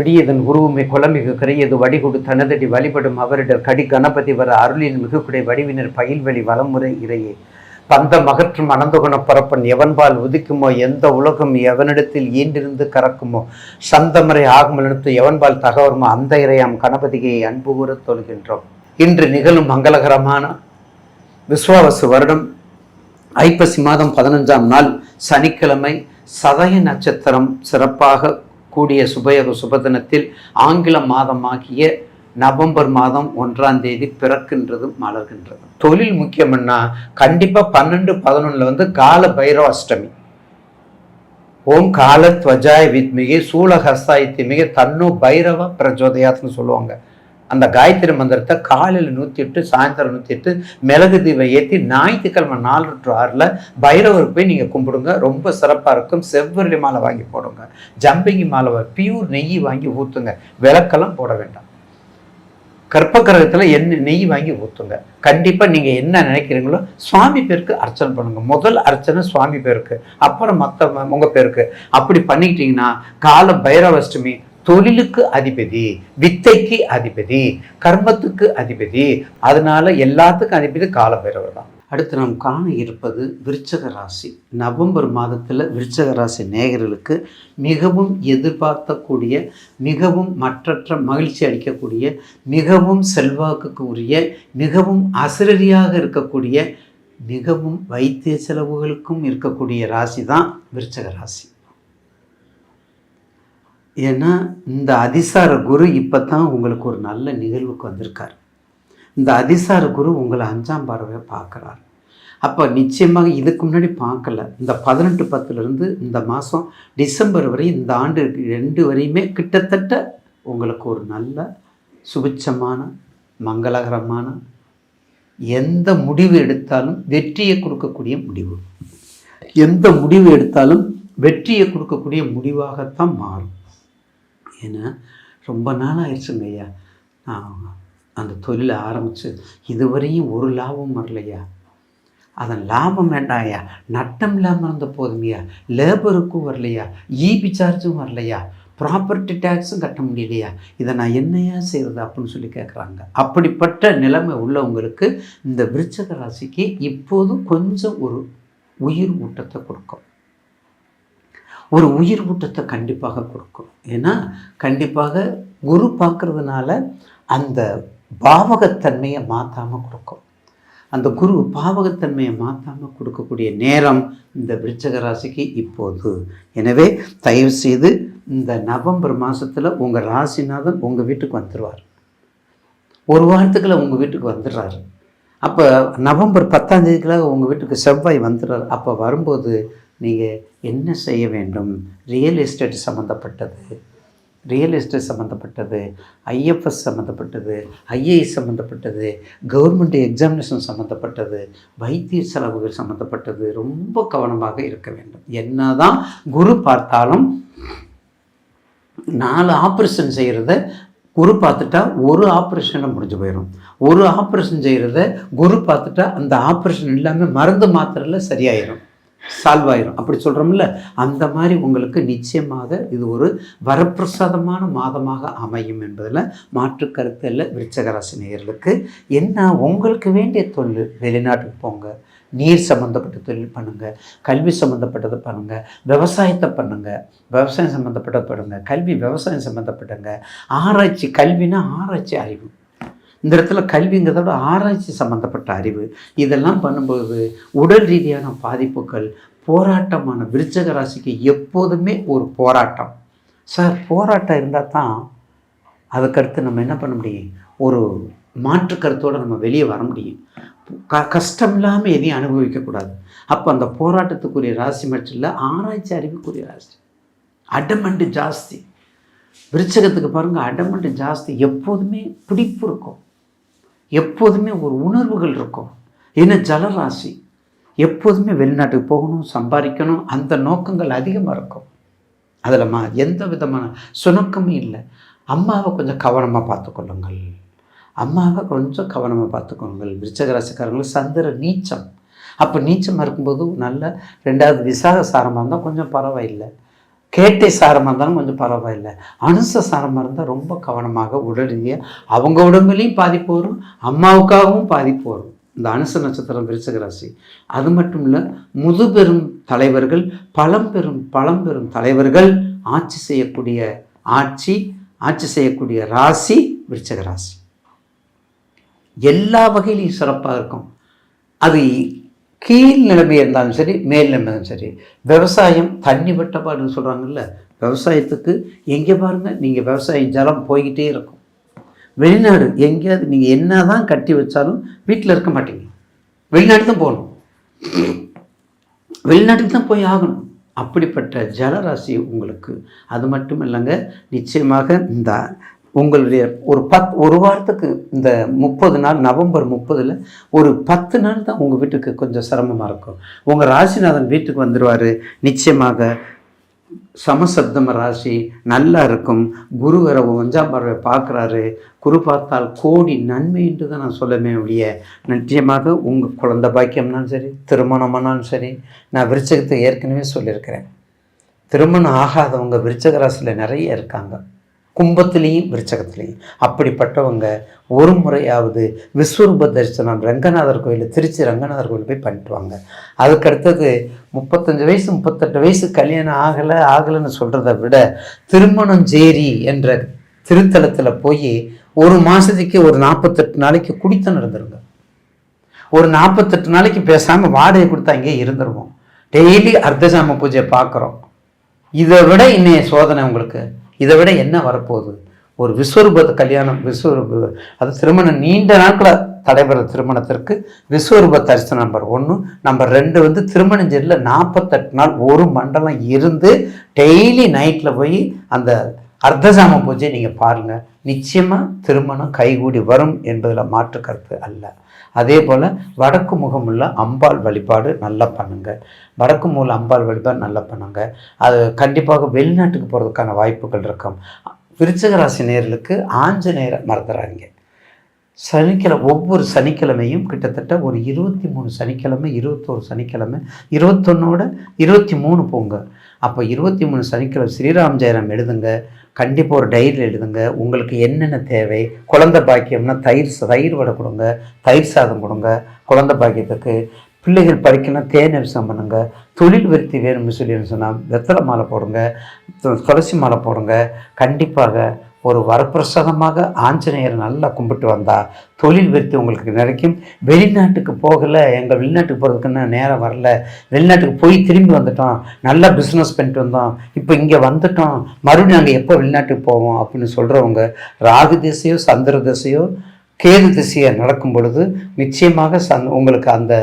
பிடியதன் உருவமே குலமிகு கரையது வடிகொடு தனதடி வழிபடும் அவரிடர் கடி கணபதி வர அருளின் மிகுக்குடை வடிவினர் பயில்வெளி வலமுறை இறையே. பந்த மகற்றும் அனந்தகுண பரப்பன் எவன்பால் உதிக்குமோ? எந்த உலகம் எவனிடத்தில் ஈண்டிருந்து கறக்குமோ? சந்தமரை ஆகமலனுத்து எவன்பால் தகவருமோ? அந்த இறையாம் கணபதியை அன்பு கூறத் தொழுகின்றோம். இன்று நிகழும் மங்களகரமான விஸ்வாவசு வருடம் ஐப்பசி மாதம் பதினஞ்சாம் நாள் சனிக்கிழமை சதய நட்சத்திரம் சிறப்பாக கூடிய சுபயோக சுபதினத்தில் ஆங்கில மாதமாகிய நவம்பர் மாதம் ஒன்றாம் தேதி பிறக்கின்றதும் மலர்கின்றது. தொழில் முக்கியம்னா கண்டிப்பா பன்னெண்டு பதினொன்னுல வந்து கால பைரவ அஷ்டமி ஓம் கால துவஜாய வித்மிகி சூலஹஸ்தாய் திமிகி தன்னு பைரவ பிரஜோதயாத்னு சொல்லுவாங்க. அந்த காயத்ரி மந்திரத்தை காலையில் நூற்றி எட்டு சாயந்தரம் நூற்றி எட்டு மிளகு தீபம் ஏற்றி ஞாயிற்றுக்கிழமை நாலு டு ஆறில் பைரவருக்கு போய் நீங்கள் கும்பிடுங்க. ரொம்ப சிறப்பாக இருக்கும். செவ்வரளி மாலை வாங்கி போடுங்க. ஜம்பிங்கி மாலை பியூர் நெய் வாங்கி ஊற்றுங்க விளக்கெல்லாம் போட வேண்டாம். கற்பகிரகத்தில் எண்ணெய் நெய் வாங்கி ஊற்றுங்க கண்டிப்பாக நீங்கள் என்ன நினைக்கிறீங்களோ சுவாமி பேருக்கு அர்ச்சனை பண்ணுங்க. முதல் அர்ச்சனை சுவாமி பேருக்கு. அப்புறம் மற்ற உங்கள் பேருக்கு. அப்படி பண்ணிக்கிட்டிங்கன்னா கால பைரவஷ்டமி தொழிலுக்கு அதிபதி வித்தைக்கு அதிபதி கர்மத்துக்கு அதிபதி. அதனால எல்லாத்துக்கும் அதிபதி காலபைரவர் தான். அடுத்து நாம் காண இருப்பது விருச்சக ராசி. நவம்பர் மாதத்தில் விருச்சக ராசி நேயர்களுக்கு மிகவும் எதிர்பார்க்கக்கூடிய மிகவும் மற்றற்ற மகிழ்ச்சி அளிக்கக்கூடிய மிகவும் செல்வாக்குக்கு உரிய மிகவும் அசிரடியாக இருக்கக்கூடிய மிகவும் வைத்திய செலவுகளுக்கும் இருக்கக்கூடிய ராசி தான் விருச்சக ராசி. ஏன்னா இந்த அதிசார குரு இப்போ தான் உங்களுக்கு ஒரு நல்ல நிகழ்வுக்கு வந்திருக்கார். இந்த அதிசார குரு உங்களை அஞ்சாம் பார்வையை பார்க்குறார். அப்போ நிச்சயமாக இதுக்கு முன்னாடி பார்க்கல. இந்த பதினெட்டு பத்துலேருந்து இந்த மாதம் டிசம்பர் வரை இந்த ஆண்டு ரெண்டு வரையுமே கிட்டத்தட்ட உங்களுக்கு ஒரு நல்ல சுபிச்சமான மங்களகரமான எந்த முடிவு எடுத்தாலும் வெற்றியை கொடுக்கக்கூடிய முடிவு. எந்த முடிவு எடுத்தாலும் வெற்றியை கொடுக்கக்கூடிய முடிவாகத்தான் மாறும். ஏன்னா ரொம்ப நாள் ஆயிடுச்சுங்க ஐயா. நான் அந்த தொழிலை ஆரம்பித்து இதுவரையும் ஒரு லாபம் வரலையா அதன் லாபம் வேண்டாயா நட்டம் இல்லாமல் இருந்த போதுமையா லேபருக்கும் வரலையா ஈபி சார்ஜும் வரலையா ப்ராப்பர்ட்டி டேக்ஸும் கட்ட முடியலையா இதை நான் என்னையா செய்கிறது அப்படின்னு சொல்லி கேட்குறாங்க அப்படிப்பட்ட நிலைமை உள்ளவங்களுக்கு இந்த விருச்சக ராசிக்கு இப்போது கொஞ்சம் ஒரு உயிர் ஊட்டத்தை கொடுக்கும். ஒரு உயிர் ஊட்டத்தை கண்டிப்பாக கொடுக்கும். ஏன்னா கண்டிப்பாக குரு பார்க்கறதுனால அந்த பாவகத்தன்மையை மாற்றாமல் கொடுக்கும். அந்த குரு பாவகத்தன்மையை மாற்றாமல் கொடுக்கக்கூடிய நேரம் இந்த விருச்சக ராசிக்கு இப்போது. எனவே தயவு செய்து இந்த நவம்பர் மாதத்தில் உங்கள் ராசிநாதன் உங்கள் வீட்டுக்கு வந்துடுவார் ஒரு வாரத்துக்குள்ள உங்கள் வீட்டுக்கு வந்துடுறாரு. அப்போ நவம்பர் பத்தாம் தேதிக்குள்ள உங்கள் வீட்டுக்கு செவ்வாய் வந்துடுறாரு. அப்போ வரும்போது நீங்கள் என்ன செய்ய வேண்டும்? ரியல் எஸ்டேட் சம்மந்தப்பட்டது ரியல் எஸ்டேட் சம்மந்தப்பட்டது ஐஎஃப்எஸ் சம்மந்தப்பட்டது ஐஏஎஸ் சம்மந்தப்பட்டது கவர்மெண்ட் எக்ஸாமினேஷன் சம்மந்தப்பட்டது வைத்திய செலவுகள் சம்மந்தப்பட்டது ரொம்ப கவனமாக இருக்க வேண்டும். என்ன தான் குரு பார்த்தாலும் நாலு ஆப்ரேஷன் செய்கிறத குரு பார்த்துட்டா ஒரு ஆப்ரேஷனை முடிஞ்சு போயிடும் ஒரு ஆப்ரேஷன் செய்கிறத குரு பார்த்துட்டா அந்த ஆப்ரேஷன் இல்லாமல் மருந்து மாத்திரையில் சரியாயிடும் சால்வ் ஆயிரும் அப்படி சொல்கிறோம்ல அந்த மாதிரி உங்களுக்கு நிச்சயமாக இது ஒரு வரப்பிரசாதமான மாதமாக அமையும் என்பதில் மாற்று கருத்தில் விருச்சகராசி நேயர்களுக்கு என்ன உங்களுக்கு வேண்டிய தொழில்? வெளிநாட்டுக்கு போங்க நீர் சம்மந்தப்பட்ட தொழில் பண்ணுங்கள் கல்வி சம்மந்தப்பட்டதை பண்ணுங்கள் விவசாயத்தை பண்ணுங்கள் விவசாயம் சம்மந்தப்பட்ட பண்ணுங்கள் கல்வி விவசாயம் சம்மந்தப்பட்டங்க ஆராய்ச்சி கல்வினா ஆராய்ச்சி அறிவு. இந்த இடத்துல கல்விங்கிறதோட ஆராய்ச்சி சம்மந்தப்பட்ட அறிவு இதெல்லாம் பண்ணும்போது உடல் ரீதியான பாதிப்புகள் போராட்டமான விருச்சக ராசிக்கு எப்போதுமே ஒரு போராட்டம். சார் போராட்டம் இருந்தால் தான் அதுக்கடுத்து நம்ம என்ன பண்ண முடியும்? ஒரு மாற்று கருத்தோடு நம்ம வெளியே வர முடியும். க கஷ்டம் இல்லாமல் எதையும் அனுபவிக்கக்கூடாது அப்போ அந்த போராட்டத்துக்குரிய ராசி மட்டும் இல்லை ஆராய்ச்சி அறிவுக்குரிய ராசி. அடமண்டு ஜாஸ்தி. விருச்சகத்துக்கு பாருங்கள் அடமண்டு ஜாஸ்தி எப்போதுமே பிடிப்பு இருக்கும். எப்போதுமே ஒரு உணர்வுகள் இருக்கும். ஏன்னா ஜலராசி? எப்போதுமே வெளிநாட்டுக்கு போகணும் சம்பாதிக்கணும் அந்த நோக்கங்கள் அதிகமாக இருக்கும். அதில் மா எந்த விதமான சுணக்கமும் இல்லை. அம்மாவை கொஞ்சம் கவனமாக பார்த்துக்கொள்ளுங்கள். அம்மாவை கொஞ்சம் கவனமாக பார்த்துக்கொள்ளுங்கள். விருச்சகராசிக்காரங்களுக்கு சந்திர நீச்சம். அப்போ நீச்சமாக இருக்கும்போது நல்ல ரெண்டாவது விசாக சாரமாக இருந்தால் கொஞ்சம் பரவாயில்லை. கேட்டை சாரமாக இருந்தாலும் கொஞ்சம் பரவாயில்லை. அனுச சாரமாக இருந்தால் ரொம்ப கவனமாக உடனடியாக அவங்க உடம்புலையும் பாதிப்பு வரும் அம்மாவுக்காகவும் பாதிப்பு வரும். இந்த அனுச நட்சத்திரம் விருச்சக ராசி. அது மட்டும் இல்லை முதுபெரும் தலைவர்கள் பழம்பெரும் பழம்பெரும் தலைவர்கள் ஆட்சி செய்யக்கூடிய ஆட்சி ஆட்சி செய்யக்கூடிய ராசி விருச்சக ராசி. எல்லா வகையிலையும் சிறப்பாக இருக்கும். அது கீழ் நிலைமை இருந்தாலும் சரி மேல் நிலைமை இருந்தாலும் சரி விவசாயம் தண்ணி வெட்டப்பாடுன்னு சொல்கிறாங்கல்ல விவசாயத்துக்கு எங்கே பாருங்கள் நீங்கள் விவசாயம் ஜலம் போய்கிட்டே இருக்கும். வெளிநாடு எங்கேயாவது நீங்கள் என்ன தான் கட்டி வச்சாலும் வீட்டில் இருக்க மாட்டீங்க. வெளிநாடு தான் போகணும். வெளிநாட்டுக்கு தான் போய் ஆகணும். அப்படிப்பட்ட ஜலராசி உங்களுக்கு. அது மட்டும் இல்லைங்க நிச்சயமாக இந்த உங்களுடைய ஒரு பத் ஒரு வாரத்துக்கு இந்த முப்பது நாள் நவம்பர் முப்பதில் ஒரு பத்து நாள் தான் உங்கள் வீட்டுக்கு கொஞ்சம் சிரமமாக இருக்கும். உங்கள் ராசிநாதன் வீட்டுக்கு வந்துடுவார் நிச்சயமாக சமசப்தம ராசி நல்லா இருக்கும். குரு வர ஒஞ்சாம் பார்வை பார்க்குறாரு. குரு பார்த்தால் கோடி நன்மை என்று தான் நான் சொல்லமே ஒழிய நிச்சயமாக உங்கள் குழந்தை பாக்கியம்னாலும் சரி திருமணமானாலும் சரி நான் விருச்சகத்தை ஏற்கனவே சொல்லியிருக்கிறேன். திருமணம் ஆகாதவங்க விருச்சக ராசியில் நிறைய இருக்காங்க. கும்பத்திலையும் விருச்சகத்திலையும். அப்படிப்பட்டவங்க ஒரு முறையாவது விஸ்வரூப தரிசனம் ரங்கநாதர் கோயில் திருச்சி ரங்கநாதர் கோயில் போய் பண்ணிட்டு வாங்க. முப்பத்தஞ்சு வயசு முப்பத்தெட்டு வயசு கல்யாணம் ஆகலை ஆகலைன்னு சொல்கிறத விட திருமணம் ஜேரி என்ற திருத்தலத்தில் போய் ஒரு மாதத்துக்கு ஒரு நாற்பத்தெட்டு நாளைக்கு குடித்தம் நடந்துருங்க ஒரு நாற்பத்தெட்டு நாளைக்கு பேசாமல் வாடகை கொடுத்தா அங்கேயே இருந்துருவோம். டெய்லி அர்த்தசாம பூஜை பார்க்குறோம். இதை விட இன்னைய சோதனை உங்களுக்கு. இதை விட என்ன வரப்போகுது? ஒரு விஸ்வரூப கல்யாணம் விஸ்வரூப அது திருமணம் நீண்ட நாட்களில் தடைபெற திருமணத்திற்கு விஸ்வரூப தரிசனம் நம்பர் ஒன்று நம்பர் ரெண்டு வந்து திருமணஞ்சேரியில் நாற்பத்தெட்டு நாள் ஒரு மண்டலம் இருந்து டெய்லி நைட்டில் போய் அந்த அர்த்தசாம பூஜை நீங்கள் பாருங்கள் நிச்சயமாக திருமணம் கைகூடி வரும் என்பதில் மாற்று கருத்து அல்ல. அதே போல் வடக்கு முகமுள்ள அம்பாள் வழிபாடு நல்லா பண்ணுங்க. வடக்கு மூல அம்பாள் வழிபாடு நல்லா பண்ணுங்க. அது கண்டிப்பாக வெளிநாட்டுக்கு போகிறதுக்கான வாய்ப்புகள் இருக்கும். விருச்சகராசி நேர்களுக்கு ஆஞ்சநேயரை மறந்துடுறாங்க சனிக்கிழமை ஒவ்வொரு சனிக்கிழமையும் கிட்டத்தட்ட ஒரு இருபத்தி மூணு சனிக்கிழமை இருபத்தோரு சனிக்கிழமை இருபத்தொன்னோட இருபத்தி மூணு போங்க. அப்போ இருபத்தி மூணு சனிக்கிழமை ஸ்ரீராம் ஜெயராம் எழுதுங்க. கண்டிப்பாக ஒரு டைரியில் எழுதுங்க. உங்களுக்கு என்னென்ன தேவை? குழந்தை பாக்கியம்னா தயிர் தயிர் வடை கொடுங்க. தயிர் சாதம் கொடுங்க. குழந்தை பாக்கியத்துக்கு பிள்ளைகள் படிக்கணும் தேன் அபிஷேகம் பண்ணுங்க. தொழில் விருத்தி வேணும்னு சொல்லி சொன்னால் வெத்தலை மாலை போடுங்க. து- துளசி மாலை போடுங்க. கண்டிப்பாக ஒரு வரப்பிரசாதமாக ஆஞ்சநேயரை நல்லா கும்பிட்டு வந்தால் தொழில் விருத்தி உங்களுக்கு கிடைக்கும் வெளிநாட்டுக்கு போகலை எங்கள் வெளிநாட்டுக்கு போகிறதுக்குன்னு நேரம் வரல. வெளிநாட்டுக்கு போய் திரும்பி வந்துட்டோம். நல்லா பிஸ்னஸ் பண்ணிட்டு வந்தோம். இப்போ இங்கே வந்துட்டோம். மறுபடியும் நாங்கள் எப்போ வெளிநாட்டுக்கு போவோம் அப்படின்னு சொல்கிறவங்க ராகு திசையோ சந்திர திசையோ கேது திசையை நடக்கும் பொழுது நிச்சயமாக சந் உங்களுக்கு அந்த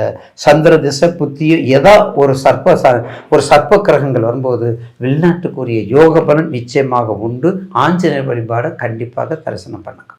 சந்திர திசை புத்தியும் ஏதோ ஒரு சர்ப்ப ச ஒரு சர்ப்ப கிரகங்கள் வரும்போது வெளிநாட்டுக்குரிய யோக பலன் நிச்சயமாக உண்டு. ஆஞ்சநேயர் வழிபாடை கண்டிப்பாக தரிசனம் பண்ணுங்க